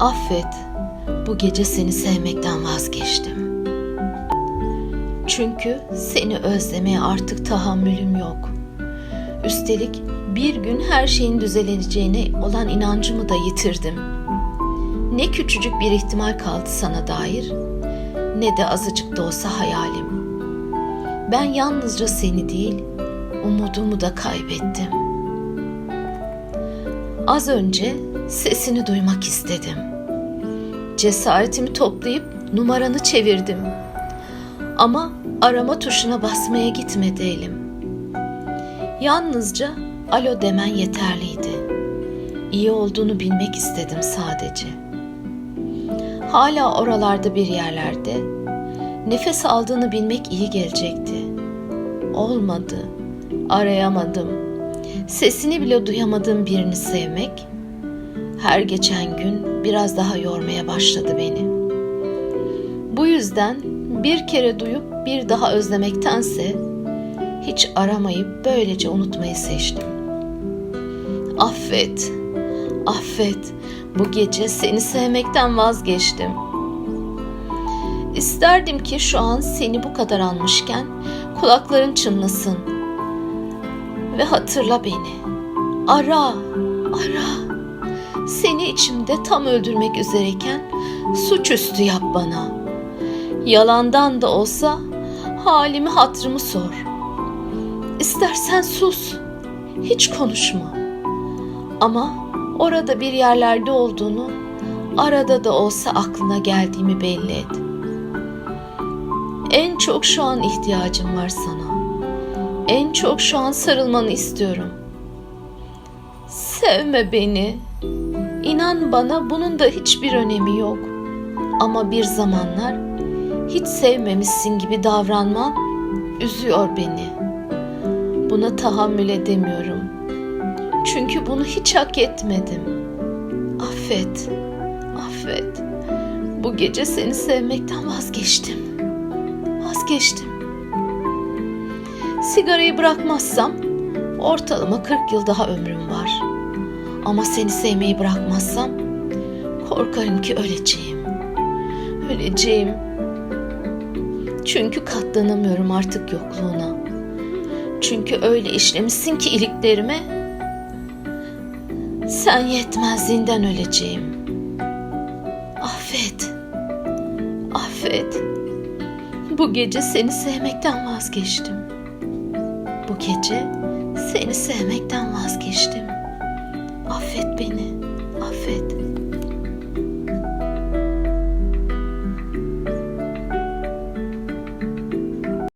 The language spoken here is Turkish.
Affet, bu gece seni sevmekten vazgeçtim. Çünkü seni özlemeye artık tahammülüm yok. Üstelik bir gün her şeyin düzeleceğine olan inancımı da yitirdim. Ne küçücük bir ihtimal kaldı sana dair, ne de azıcık da olsa hayalim. Ben yalnızca seni değil, umudumu da kaybettim. Az önce sesini duymak istedim. Cesaretimi toplayıp numaranı çevirdim. Ama arama tuşuna basmaya gitmedi elim. Yalnızca alo demen yeterliydi. İyi olduğunu bilmek istedim sadece. Hala oralarda bir yerlerde nefes aldığını bilmek iyi gelecekti. Olmadı. Arayamadım. Sesini bile duyamadığım birini sevmek her geçen gün biraz daha yormaya başladı beni. Bu yüzden bir kere duyup bir daha özlemektense hiç aramayıp böylece unutmayı seçtim. Affet, affet. Bu gece seni sevmekten vazgeçtim. İsterdim ki şu an seni bu kadar almışken kulakların çınlasın. Ve hatırla beni. Ara, ara. Seni içimde tam öldürmek üzereyken suçüstü yap bana. Yalandan da olsa halimi hatrımı sor. İstersen sus. Hiç konuşma. Ama orada bir yerlerde olduğunu arada da olsa aklına geldiğimi belli et. En çok şu an ihtiyacım var sana. En çok şu an sarılmanı istiyorum. Sevme beni. İnan bana bunun da hiçbir önemi yok. Ama bir zamanlar hiç sevmemişsin gibi davranman üzüyor beni. Buna tahammül edemiyorum. Çünkü bunu hiç hak etmedim. Affet. Affet. Bu gece seni sevmekten vazgeçtim. Vazgeçtim. Sigarayı bırakmazsam ortalama 40 yıl daha ömrüm var. Ama seni sevmeyi bırakmazsam korkarım ki öleceğim. Öleceğim. Çünkü katlanamıyorum artık yokluğuna. Çünkü öyle işlemişsin ki iliklerime sen yetmezliğinden öleceğim. Affet. Affet. Bu gece seni sevmekten vazgeçtim bu gece seni sevmekten vazgeçtim. Affet beni, affet.